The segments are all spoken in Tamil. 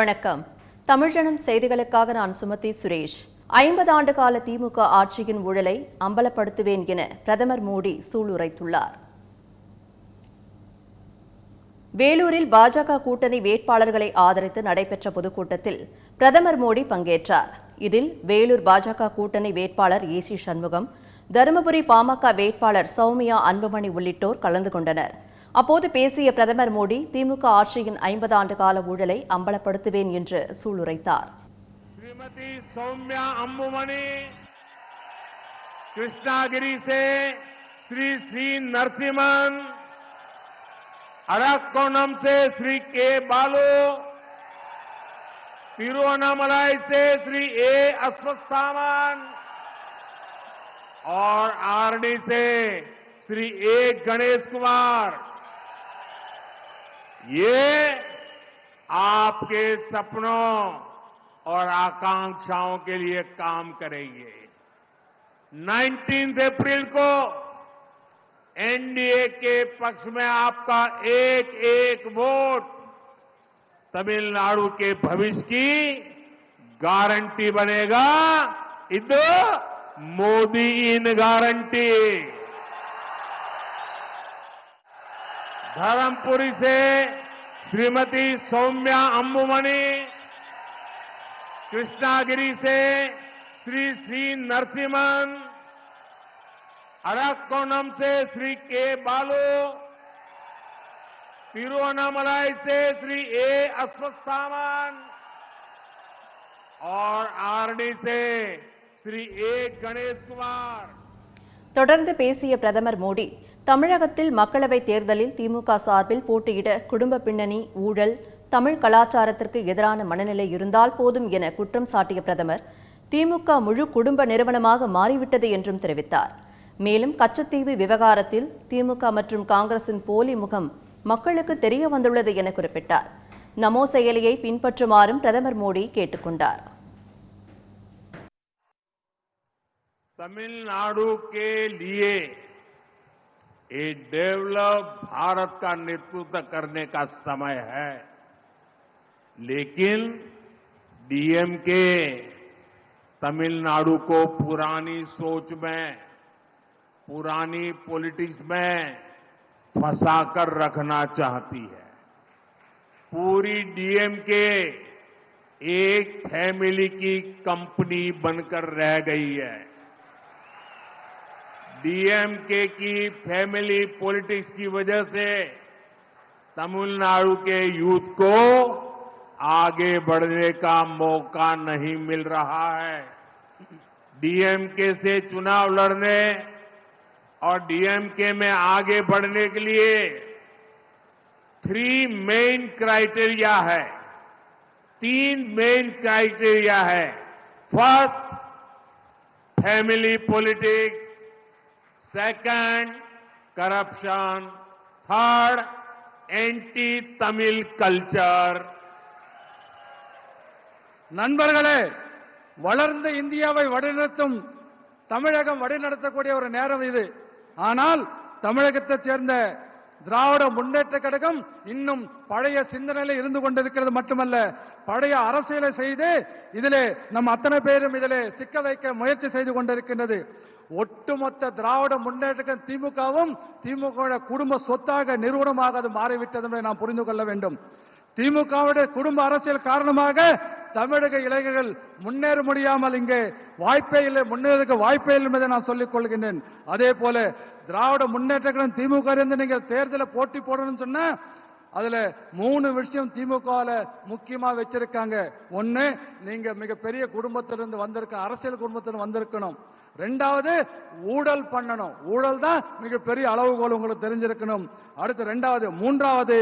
வணக்கம். தமிழ்ஜனம் செய்திகளுக்காக நான் சுமதி சுரேஷ். ஐம்பது ஆண்டு கால திமுக ஆட்சியின் ஊழலை அம்பலப்படுத்துவேன் என பிரதமர் மோடி சூளுரைத்துள்ளார். வேலூரில் பாஜக கூட்டணி வேட்பாளர்களை ஆதரித்து நடைபெற்ற பொதுக்கூட்டத்தில் பிரதமர் மோடி பங்கேற்றார். இதில் வேலூர் பாஜக கூட்டணி வேட்பாளர் ஏசி சண்முகம் தருமபுரி பாமக வேட்பாளர் சௌமியா அன்புமணி உள்ளிட்டோர் கலந்து கொண்டனர். அப்போது பேசிய பிரதமர் மோடி திமுக ஆட்சியின் ஐம்பது ஆண்டு கால ஊழலை அம்பலப்படுத்துவேன் என்று சூளுரைத்தார் श्रीमती सौम्या अम्बुमणि कृष्णागिरी से श्री श्री नरसिम्हन अरकोणम से श्री के बालू तिरुवनामलाई से श्री ए अश्वस्थामन और आरडी से श्री ए गणेश कुमार ये आपके सपनों और आकांक्षाओं के लिए काम करेंगे। 19 अप्रैल को एनडीए के पक्ष में आपका एक एक वोट, तमिलनाडु के भविष्य की गारंटी बनेगा। इधर मोदी इन गारंटी। धर्मपुरी से श्रीमती सौम्या अम्बुमणि कृष्णागिरी से श्री श्री नरसिम्हन अरकोणम से श्री के बालू, तिरुवनामलाई से श्री ए अश्वस्थामन और आरडी से श्री ए गणेश कुमार। தொடர்ந்து பேசிய பிரதமர் மோடி தமிழகத்தில் மக்களவைத் தேர்தலில் திமுக சார்பில் போட்டியிட குடும்ப பின்னணி ஊழல் தமிழ் கலாச்சாரத்திற்கு எதிரான மனநிலை இருந்தால் போதும் என குற்றம் சாட்டிய பிரதமர் திமுக முழு குடும்ப நிறுவனமாக மாறிவிட்டது என்றும் தெரிவித்தார். மேலும் கச்சத்தீவு விவகாரத்தில் திமுக மற்றும் காங்கிரசின் போலி முகம் மக்களுக்கு தெரிய வந்துள்ளது என குறிப்பிட்டார். நமோ செயலியை பின்பற்றுமாறும் பிரதமர் மோடி கேட்டுக்கொண்டார். तमिलनाडु के लिए एक डेवलप भारत का नेतृत्व करने का समय है। लेकिन डीएमके तमिलनाडु को पुरानी सोच में, पुरानी पॉलिटिक्स में फंसाकर रखना चाहती है। पूरी डीएमके एक फैमिली की कंपनी बनकर रह गई है। डीएमके की फैमिली पॉलिटिक्स की वजह से तमिलनाडु के यूथ को आगे बढ़ने का मौका नहीं मिल रहा है। डीएमके से चुनाव लड़ने और डीएमके में आगे बढ़ने के लिए थ्री मेन क्राइटेरिया है। तीन मेन क्राइटेरिया है। First family politics second corruption third anti Tamil culture நண்பர்களே வளர்ந்த இந்தியாவை வழிநடத்தும் தமிழகம் வழிநடத்தக்கூடிய ஒரு நேரம் இது ஆனால் தமிழகத்தைச் சேர்ந்த திராவிட முன்னேற்ற கழகம் இன்னும் பழைய சிந்தனையில இருந்து கொண்டிருக்கிறது மட்டுமல்ல பழைய அரசியலை செய்து இதிலே நம் அத்தனை பேரும் இதிலே சிக்க வைக்க முயற்சி செய்து கொண்டிருக்கின்றது ஒட்டுமொத்த திராவிட முன்னேற்றம் திமுகவும் திமுக குடும்ப சொத்தாக நிறுவனமாக அது மாறிவிட்டது என்பதை நாம் புரிந்து கொள்ள வேண்டும். திமுகவுடைய குடும்ப அரசியல் காரணமாக தமிழக இளைஞர்கள் முன்னேற முடியாமல் இங்கே வாய்ப்பே இல்லை முன்னேறதுக்கு வாய்ப்பே இல்லை என்பதை நான் சொல்லிக் கொள்கின்றேன். அதே போல திராவிட முன்னேற்றம் திமுக இருந்து நீங்கள் தேர்தலில் போட்டி போடணும்னு சொன்னா அதுல மூணு விஷயம் திமுகவில் முக்கியமா வச்சிருக்காங்க. ஒன்னு நீங்க மிகப்பெரிய குடும்பத்திலிருந்து வந்திருக்க அரசியல் குடும்பத்திலிருந்து வந்திருக்கணும். ரெண்டாவது ஊழல் பண்ணணும். ஊழல் தான் மிகப்பெரிய அளவுகோல் உங்களுக்கு தெரிஞ்சிருக்கணும். அடுத்து ரெண்டாவது மூன்றாவது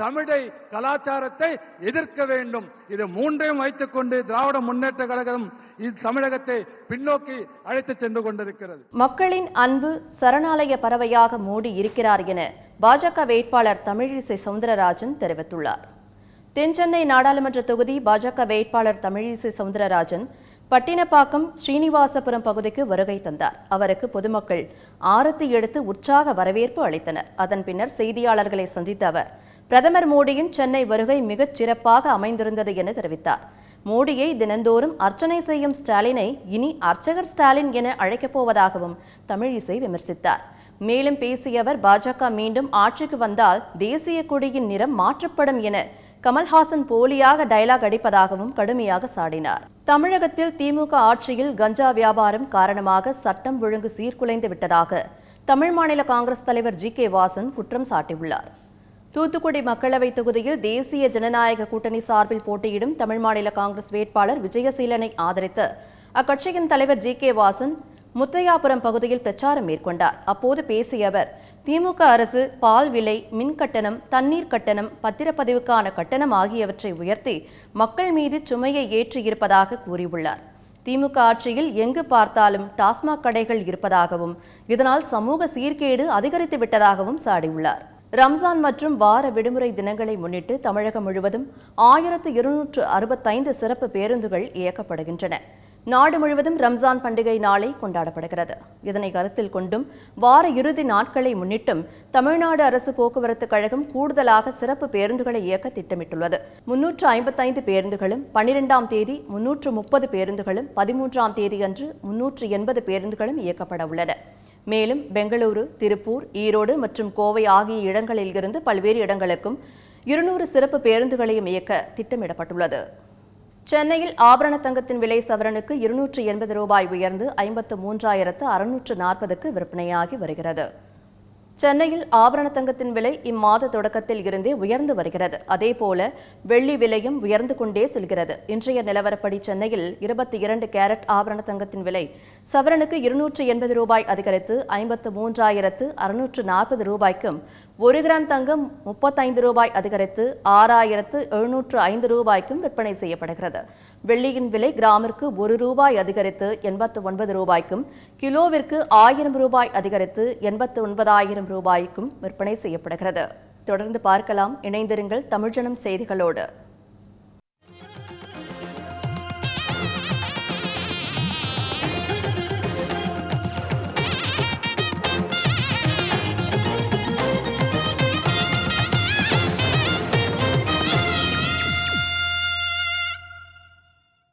தமிழை கலாச்சாரத்தை எதிர்க்க வேண்டும். இது மூன்றையும் வைத்துக்கொண்டு திராவிட முன்னேற்ற கழகம் இது தமிழகத்தை பின்னோக்கி அழைத்து சென்று கொண்டிருக்கிறது. மக்களின் அன்பு சரணாலய பறவையாக மூடி இருக்கிறார் என பாஜக வேட்பாளர் தமிழிசை சவுந்தரராஜன் தெரிவித்துள்ளார். தென்சென்னை நாடாளுமன்ற தொகுதி பாஜக வேட்பாளர் தமிழிசை சவுந்தரராஜன் பட்டினப்பாக்கம் ஸ்ரீனிவாசபுரம் பகுதிக்கு வருகை தந்தார். அவருக்கு பொதுமக்கள் ஆரத்தி எடுத்து உற்சாக வரவேற்பு அளித்தனர். அதன் பின்னர் செய்தியாளர்களை சந்தித்த அவர் பிரதமர் மோடியின் சென்னை வருகை மிகச் சிறப்பாக அமைந்திருந்தது என தெரிவித்தார். மோடியை தினந்தோறும் அர்ச்சனை செய்யும் ஸ்டாலினை இனி அர்ச்சகர் ஸ்டாலின் என அழைக்கப் போவதாகவும் தமிழிசை விமர்சித்தார். மேலும் பேசிய அவர் பாஜக மீண்டும் ஆட்சிக்கு வந்தால் தேசிய கொடியின் நிறம் மாற்றப்படும் என கமல்ஹாசன் போலியாக டைலாக் அடிப்பதாகவும் கடுமையாக சாடினார். தமிழகத்தில் திமுக ஆட்சியில் கஞ்சா வியாபாரம் காரணமாக சட்டம் ஒழுங்கு சீர்குலைந்து விட்டதாக தமிழ் மாநில காங்கிரஸ் தலைவர் ஜி. கே. வாசன் குற்றம் சாட்டியுள்ளார். தூத்துக்குடி மக்களவை தொகுதியில் தேசிய ஜனநாயக கூட்டணி சார்பில் போட்டியிடும் தமிழ் மாநில காங்கிரஸ் வேட்பாளர் விஜயசீலனை ஆதரித்து அக்கட்சியின் தலைவர் ஜி. கே. வாசன் முத்தையாபுரம் பகுதியில் பிரச்சாரம் மேற்கொண்டார். அப்போது பேசிய அவர் திமுக அரசு பால் விலை மின் கட்டணம் தண்ணீர் கட்டணம் பத்திரப்பதிவுக்கான கட்டணம் ஆகியவற்றை உயர்த்தி மக்கள் மீது சுமையை ஏற்றியிருப்பதாக கூறியுள்ளார். திமுக ஆட்சியில் எங்கு பார்த்தாலும் டாஸ்மாக் கடைகள் இருப்பதாகவும் இதனால் சமூக சீர்கேடு அதிகரித்து விட்டதாகவும் சாடியுள்ளார். ரம்ஜான் மற்றும் வார விடுமுறை தினங்களை முன்னிட்டு தமிழகம் முழுவதும் ஆயிரத்து இருநூற்று அறுபத்தைந்து சிறப்பு பேருந்துகள் இயக்கப்படுகின்றன. நாடு முழுவதும் ரம்ஜான் பண்டிகை நாளை கொண்டாடப்படுகிறது. இதனை கருத்தில் கொண்டும் வார இறுதி நாட்களை முன்னிட்டும் தமிழ்நாடு அரசு போக்குவரத்து கழகம் கூடுதலாக சிறப்பு பேருந்துகளை இயக்க திட்டமிட்டுள்ளது. முன்னூற்று ஐம்பத்தைந்து பேருந்துகளும் பன்னிரெண்டாம் தேதி முன்னூற்று முப்பது பேருந்துகளும் பதிமூன்றாம் தேதியன்று முன்னூற்று எண்பது பேருந்துகளும் இயக்கப்பட உள்ளன. மேலும் பெங்களூரு திருப்பூர் ஈரோடு மற்றும் கோவை ஆகிய இடங்களில் இருந்து பல்வேறு இடங்களுக்கும் இருநூறு சிறப்பு பேருந்துகளையும் இயக்க திட்டமிடப்பட்டுள்ளது. சென்னையில் ஆபரண தங்கத்தின் விலை சவரனுக்கு இருநூற்று எண்பது ரூபாய் உயர்ந்து ஐம்பத்து மூன்றாயிரத்து அறுநூற்று நாற்பதுக்கு விற்பனையாகி வருகிறது. சென்னையில் ஆபரண தங்கத்தின் விலை இம்மாத தொடக்கத்தில் இருந்தே உயர்ந்து வருகிறது. அதேபோல வெள்ளி விலையும் உயர்ந்து கொண்டே செல்கிறது. இன்றைய நிலவரப்படி சென்னையில் இருபத்தி இரண்டு கேரட் ஆபரண தங்கத்தின் விலை சவரனுக்கு இருநூற்று எண்பது ரூபாய் அதிகரித்து ஐம்பத்து மூன்றாயிரத்து அறுநூற்று நாற்பது ரூபாய்க்கும் ஒரு கிராம் தங்கம் முப்பத்தைந்து ரூபாய் அதிகரித்து ஆறாயிரத்து எழுநூற்று ஐந்து ரூபாய்க்கும் விற்பனை செய்யப்படுகிறது. வெள்ளியின் விலை கிராமிற்கு ஒரு ரூபாய் அதிகரித்து எண்பத்து ஒன்பது ரூபாய்க்கும் கிலோவிற்கு ஆயிரம் ரூபாய் அதிகரித்து எண்பத்து ஒன்பதாயிரம் ரூபாய்க்கும் விற்பனை செய்யப்படுகிறது. தொடர்ந்து பார்க்கலாம். இணைந்திருங்கள் தமிழ்ஜனம் செய்திகளோடு.